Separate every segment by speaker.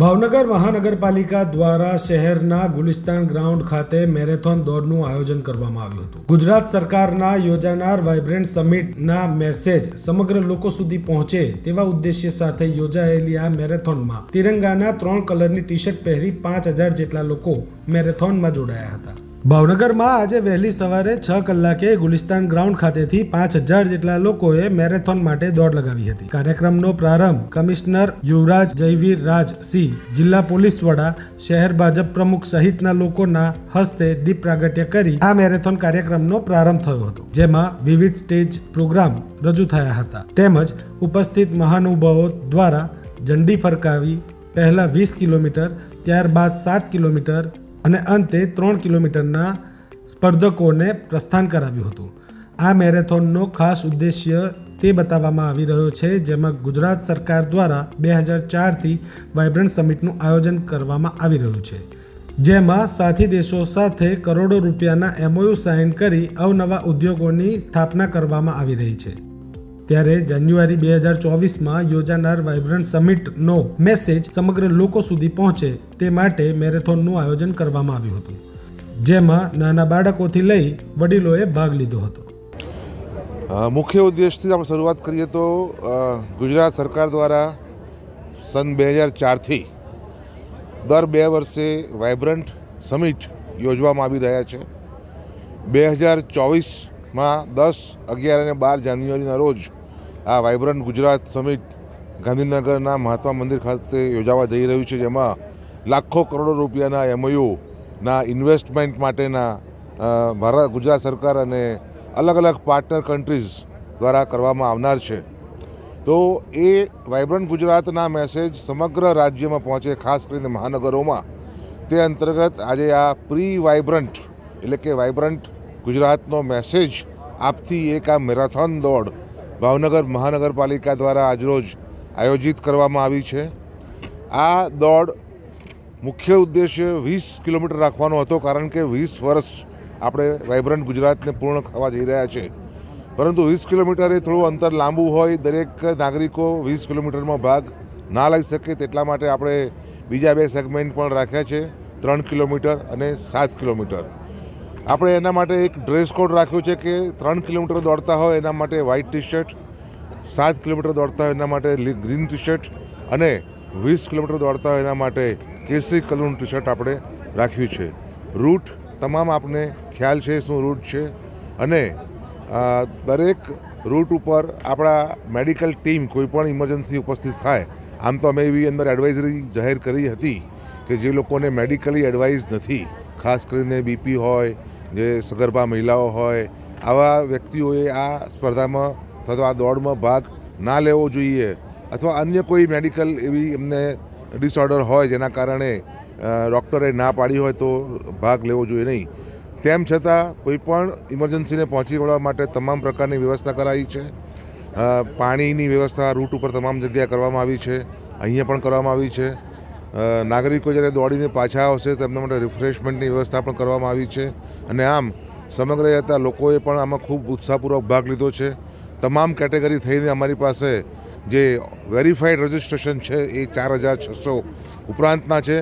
Speaker 1: ભાવનગર મહાનગરપાલિકા દ્વારા શહેરના ગુલિસ્તાન ગ્રાઉન્ડ ખાતે મેરેથોન દોડનું આયોજન કરવામાં આવ્યું હતું. ગુજરાત સરકારના યોજાનાર વાઇબ્રન્ટ સમિટના મેસેજ સમગ્ર લોકો સુધી પહોંચે તેવા ઉદ્દેશ્ય સાથે યોજાયેલી આ મેરેથોનમાં તિરંગાના ત્રણ કલરની ટી શર્ટ પહેરી પાંચ હજાર જેટલા લોકો મેરેથોનમાં જોડાયા હતા. ભાવનગરમાં આજે વહેલી સવારે છ કલાકે ગુલિસ્તાન ગ્રાઉન્ડ ખાતેથી પાંચ હજાર જેટલા લોકોએ મેરેથોન માટે દોડ લગાવી હતી. કાર્યક્રમનો પ્રારંભ કમિશનર યુવરાજ જયવીર રાજ સિંહ, જિલ્લા પોલીસ વડા, શહેર ભાજપ પ્રમુખ સહિતના લોકોના હસ્તે દીપ પ્રાગટ્ય કરી આ મેરેથોન કાર્યક્રમનો પ્રારંભ થયો હતો, જેમાં વિવિધ સ્ટેજ પ્રોગ્રામ રજૂ થયા હતા. તેમજ ઉપસ્થિત મહાનુભાવો દ્વારા ઝંડી ફરકાવી પહેલા વીસ કિલોમીટર, ત્યારબાદ સાત કિલોમીટર અને અંતે ત્રણ કિલોમીટરના સ્પર્ધકોને પ્રસ્થાન કરાવ્યું હતું. આ મેરેથોનનો ખાસ ઉદ્દેશ્ય તે બતાવવામાં આવી રહ્યો છે, જેમાં ગુજરાત સરકાર દ્વારા બે હજાર ચારથી વાઇબ્રન્ટ સમિટનું આયોજન કરવામાં આવી રહ્યું છે. જેમાં સાથી દેશો સાથે કરોડો રૂપિયાના એમઓયુ સાઇન કરી અવનવા ઉદ્યોગોની સ્થાપના કરવામાં આવી રહી છે. ત્યારે જાન્યુઆરી બે હજાર ચોવીસમાં યોજાનાર વાઇબ્રન્ટ સમિટનો મેસેજ સમગ્ર લોકો સુધી પહોંચે તે માટે મેરેથોનનું આયોજન કરવામાં આવ્યું હતું, જેમાં નાના બાળકોથી લઈ વડીલોએ ભાગ લીધો હતો.
Speaker 2: મુખ્ય ઉદ્દેશથી આપણે શરૂઆત કરીએ તો ગુજરાત સરકાર દ્વારા સન બે હજાર ચારથી દર બે વર્ષે વાઇબ્રન્ટ સમિટ યોજવામાં આવી રહ્યા છે. બે હજાર ચોવીસમાં દસ, અગિયાર અને બાર જાન્યુઆરીના રોજ આ વાઇબ્રન્ટ ગુજરાત સમિટ ગાંધીનગરના મહાત્મા મંદિર ખાતે યોજાવા જઈ રહ્યું છે, જેમાં લાખો કરોડો રૂપિયાના એમઓયુના ઇન્વેસ્ટમેન્ટ માટેના ભારત, ગુજરાત સરકાર અને અલગ અલગ પાર્ટનર કન્ટ્રીઝ દ્વારા કરવામાં આવનાર છે. તો એ વાઇબ્રન્ટ ગુજરાતના મેસેજ સમગ્ર રાજ્યમાં પહોંચે, ખાસ કરીને મહાનગરોમાં. તે અંતર્ગત આજે આ પ્રી વાઇબ્રન્ટ એટલે કે વાઇબ્રન્ટ ગુજરાતનો મેસેજ આપતી એક આ મેરાથોન દોડ ભાવનગર મહાનગરપાલિકા દ્વારા આજરોજ આયોજિત કરવામાં આવી છે. આ દોડ મુખ્ય ઉદ્દેશ્ય વીસ કિલોમીટર રાખવાનો હતો, કારણ કે વીસ વર્ષ આપણે વાઇબ્રન્ટ ગુજરાતને પૂર્ણ થવા જઈ રહ્યા છે. પરંતુ વીસ કિલોમીટર એ થોડું અંતર લાંબુ હોય, દરેક નાગરિકો વીસ કિલોમીટરમાં ભાગ ના લઈ શકે તેટલા માટે આપણે બીજા બે સેગમેન્ટ પણ રાખ્યા છે, ત્રણ કિલોમીટર અને સાત કિલોમીટર. આપણે એના માટે એક ડ્રેસ કોડ રાખ્યો છે કે ત્રણ કિલોમીટર દોડતા હોય એના માટે વ્હાઇટ ટી શર્ટ સાત કિલોમીટર દોડતા હોય એના માટે ગ્રીન ટી શર્ટ અને વીસ કિલોમીટર દોડતા હોય એના માટે કેસરી કલરનું ટી શર્ટ આપણે રાખ્યું છે. રૂટ તમામ આપને ખ્યાલ છે, શું રૂટ છે અને દરેક રૂટ ઉપર આપણા મેડિકલ ટીમ કોઈ પણ ઇમરજન્સી ઉપસ્થિત થાય, આમ તો અમે એવી અંદર એડવાઇઝરી જાહેર કરી હતી કે જે લોકોને મેડિકલી એડવાઇઝ નથી. ખાસ કરીને બીપી હોય, જે સગર્ભા મહિલાઓ હોય, આવા વ્યક્તિઓએ આ સ્પર્ધામાં અથવા આ દોડમાં ભાગ ના લેવો જોઈએ અથવા અન્ય કોઈ મેડિકલ એવી એમને ડિસઓર્ડર હોય જેના કારણે ડૉક્ટરે ના પાડી હોય તો ભાગ લેવો જોઈએ નહીં. તેમ છતાં કોઈ પણ ઇમરજન્સીને પહોંચી વળવા માટે તમામ પ્રકારની વ્યવસ્થા કરાઈ છે. પાણીની વ્યવસ્થા રૂટ ઉપર તમામ જગ્યાએ કરવામાં આવી છે. અહીંયા પણ કરવામાં આવી છે. નાગરિકો જ્યારે દોડીને પાછા આવશે તેમના માટે રિફ્રેશમેન્ટની વ્યવસ્થા પણ કરવામાં આવી છે. અને આમ, સમગ્ર જતા લોકોએ પણ આમાં ખૂબ ઉત્સાહપૂર્વક ભાગ લીધો છે. તમામ કેટેગરી થઈને અમારી પાસે જે વેરીફાઈડ રજિસ્ટ્રેશન છે, એ ચાર હજાર છસો ઉપરાંતના છે.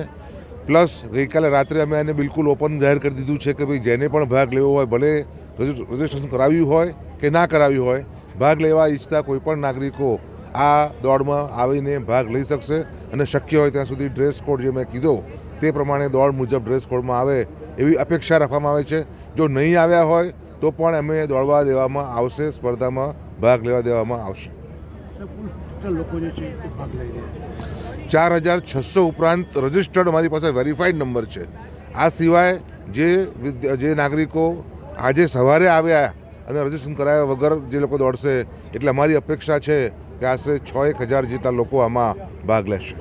Speaker 2: પ્લસ, ગઈકાલે રાત્રે અમે એને બિલકુલ ઓપન જાહેર કરી દીધું છે કે ભાઈ જેને પણ ભાગ લેવો હોય, ભલે રજીસ્ટ્રેશન કરાવ્યું હોય કે ના કરાવ્યું હોય, ભાગ લેવા ઈચ્છતા કોઈ પણ નાગરિકો આ દોડમાં આવીને ભાગ લઈ શકશે અને શક્ય હોય ત્યાં સુધી ડ્રેસ કોડ જે મેં કીધો તે પ્રમાણે દોડ મુજબ ડ્રેસ કોડમાં આવે એવી અપેક્ષા રાખવામાં આવે છે. જો નહીં આવ્યા હોય તો પણ અમે દોડવા દેવામાં આવશે સ્પર્ધામાં ભાગ લેવા દેવામાં આવશે. ચાર હજાર છસો ઉપરાંત રજિસ્ટર્ડ અમારી પાસે વેરીફાઈડ નંબર છે. આ સિવાય જે જે નાગરિકો આજે સવારે આવ્યા અને રજીસ્ટ્રેશન કરાયા વગર જે લોકો દોડશે એટલે અમારી અપેક્ષા છે કે આશરે છ એક હજાર જેટલા લોકો આમાં ભાગ લેશે.